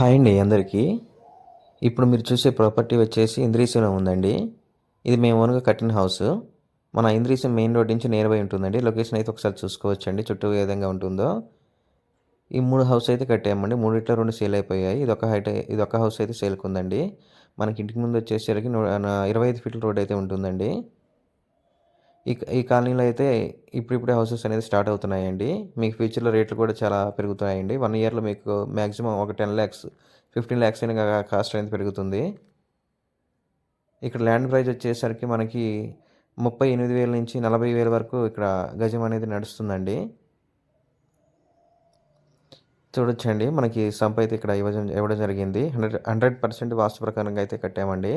Hi అండి అందరికీ. ఇప్పుడు మీరు చూసే ప్రాపర్టీ వచ్చేసి ఇంద్రీసంలో ఉందండి. ఇది మేము ఓన్గా కట్టిన హౌస్. మన ఇంద్రీసం మెయిన్ రోడ్ నుంచి నియర్ బై ఉంటుందండి. లొకేషన్ అయితే ఒకసారి చూసుకోవచ్చండి చుట్టూ ఏ విధంగా ఉంటుందో. ఈ మూడు హౌస్ అయితే కట్టామండి. మూడిట్లో రెండు సేల్ అయిపోయాయి. ఇది ఒక హైట్ ఇది ఒక హౌస్ అయితే సేల్కి ఉందండి. మనకి ఇంటికి ముందు వచ్చేసరికి ఇరవై ఐదు ఫీట్ల రోడ్ అయితే ఉంటుందండి. ఈ ఈ కాలనీలో అయితే ఇప్పుడిప్పుడే హౌసెస్ అనేది స్టార్ట్ అవుతున్నాయండి. మీకు ఫ్యూచర్లో రేట్లు కూడా చాలా పెరుగుతాయండి వన్ ఇయర్లో మీకు మ్యాక్సిమం ఒక టెన్ ల్యాక్స్ ఫిఫ్టీన్ ల్యాక్స్ అయినా కాస్ట్ అనేది పెరుగుతుంది. ఇక్కడ ల్యాండ్ ప్రైస్ వచ్చేసరికి మనకి ముప్పై ఎనిమిది వేల నుంచి నలభై వేల వరకు ఇక్కడ గజం అనేది నడుస్తుందండి. చూడొచ్చండి. మనకి సంప అయితే ఇక్కడ ఇవ్వడం ఇవ్వడం జరిగింది. హండ్రెడ్ హండ్రెడ్ పర్సెంట్ వాస్తు ప్రకారంగా అయితే కట్టామండి.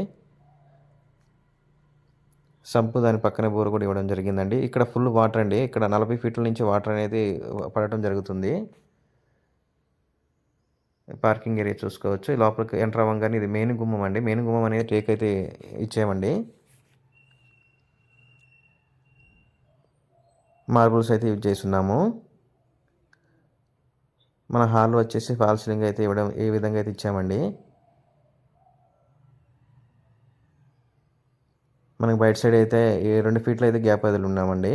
సంపు దాని పక్కనే బోరు కూడా ఇవ్వడం జరిగిందండి. ఇక్కడ ఫుల్ వాటర్ అండి. ఇక్కడ నలభై ఫీట్ల నుంచి వాటర్ అనేది పడటం జరుగుతుంది. పార్కింగ్ ఏరియా చూసుకోవచ్చు. లోపలికి ఎంటర్ అవ్వగానే ఇది మెయిన్ గుమ్మం అండి. మెయిన్ గుమ్మం అనేది టేక్ అయితే ఇచ్చామండి మార్బుల్స్ అయితే యూజ్ చేస్తున్నాము. మన హాల్ వచ్చేసి ఫాల్ సీలింగ్ అయితే ఇవ్వడం ఏ విధంగా అయితే ఇచ్చామండి. మనకి బయట సైడ్ అయితే ఈ రెండు ఫీట్లు అయితే గ్యాప్ వదిలి ఉన్నామండి.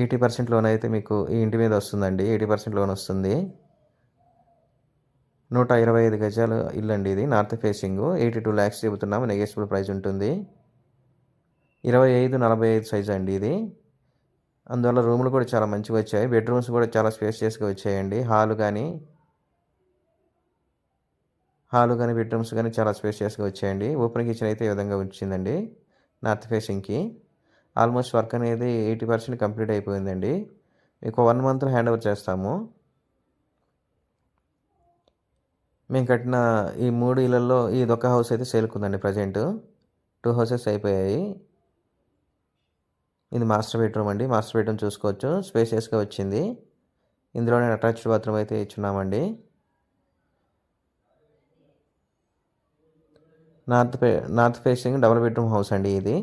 ఎయిటీ పర్సెంట్ లోన్ అయితే మీకు ఈ ఇంటి మీద వస్తుందండి. ఎయిటీ పర్సెంట్ లోన్ వస్తుంది. నూట ఇరవై ఐదు గజాలు ఇల్లు అండి ఇది north facing. Eighty two lakhs చెబుతున్నాము. నెగెసిబుల్ ప్రైస్ ఉంటుంది. ఇరవై ఐదు నలభై ఐదు సైజ్ అండి ఇది. అందువల్ల రూములు కూడా చాలా మంచిగా వచ్చాయి. బెడ్రూమ్స్ కూడా చాలా స్పేషియస్గా వచ్చాయండి. హాల్ కానీ హాలు కానీ బెడ్రూమ్స్ కానీ చాలా స్పేషియస్గా వచ్చాయండి. ఓపెన్ కిచెన్ అయితే ఈ విధంగా వచ్చిందండి నార్త్ ఫేసింగ్కి. ఆల్మోస్ట్ వర్క్ అనేది ఎయిటీ పర్సెంట్ కంప్లీట్ అయిపోయిందండి. మీకు వన్ మంత్లో హ్యాండ్ ఓవర్ చేస్తాము. మేము కట్టిన ఈ మూడు ఇళ్ళల్లో ఈ ఒక హౌస్ అయితే సేల్కుందండి ప్రజెంట్. టూ హౌసెస్ అయిపోయాయి. ఇది మాస్టర్ బెడ్రూమ్ అండి. మాస్టర్ బెడ్రూమ్ చూసుకోవచ్చు. స్పేషియస్గా వచ్చింది. ఇందులోనే అటాచ్డ్ బాత్రూమ్ అయితే ఇచ్చున్నామండి. నార్త్ ఫే north facing double bedroom house అండి ఇది.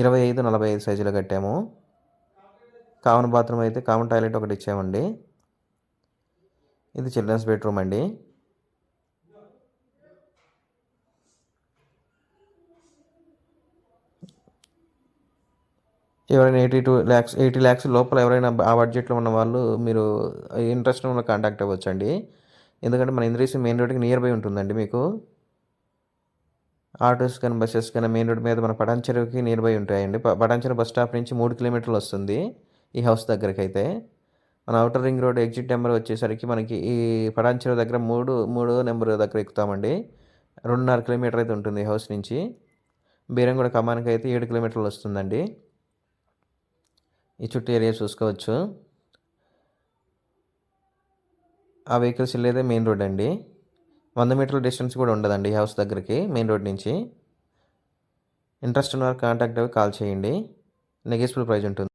ఇరవై ఐదు నలభై ఐదు సైజులో కట్టాము. కామన్ బాత్రూమ్ అయితే కామన్ టాయిలెట్ ఒకటి ఇచ్చామండి. ఇది చిల్డ్రన్స్ బెడ్రూమ్ అండి. ఎవరైనా eighty two lakhs eighty lakhs లోపల ఎవరైనా ఆ బడ్జెట్లో ఉన్న వాళ్ళు మీరు ఇంట్రెస్ట్ ఉన్న కాంటాక్ట్ అవ్వచ్చండి. ఎందుకంటే మన ఇంద్రీసి మెయిన్ రోడ్కి నియర్ బై ఉంటుందండి మీకు. ఆటోస్ కానీ బస్సెస్ కానీ మెయిన్ రోడ్ మీద మన పటాన్చెరువుకి నియర్ బై ఉంటాయండి పటాన్చెరు బస్ స్టాప్ నుంచి మూడు కిలోమీటర్లు వస్తుంది ఈ హౌస్ దగ్గరికి అయితే మన outer ring road exit number వచ్చేసరికి మనకి ఈ పటాన్చెరువు దగ్గర మూడు మూడో నెంబర్ దగ్గర ఎక్కుతామండి. రెండున్నర కిలోమీటర్ అయితే ఉంటుంది ఈ హౌస్ నుంచి. బీరంగూడ కమానికి అయితే ఏడు కిలోమీటర్లు వస్తుందండి. ఈ చుట్టూ ఏరియా చూసుకోవచ్చు. ఆ వెహికల్స్ వెళ్ళేదే మెయిన్ రోడ్ అండి. వంద మీటర్ల డిస్టెన్స్ కూడా ఉండదండి హౌస్ దగ్గరికి మెయిన్ రోడ్ నుంచి. ఇంట్రెస్ట్ ఉన్న వారు కాంటాక్ట్ అవి కాల్ చేయండి. నెగెసిబుల్ ప్రైజ్ ఉంటుంది.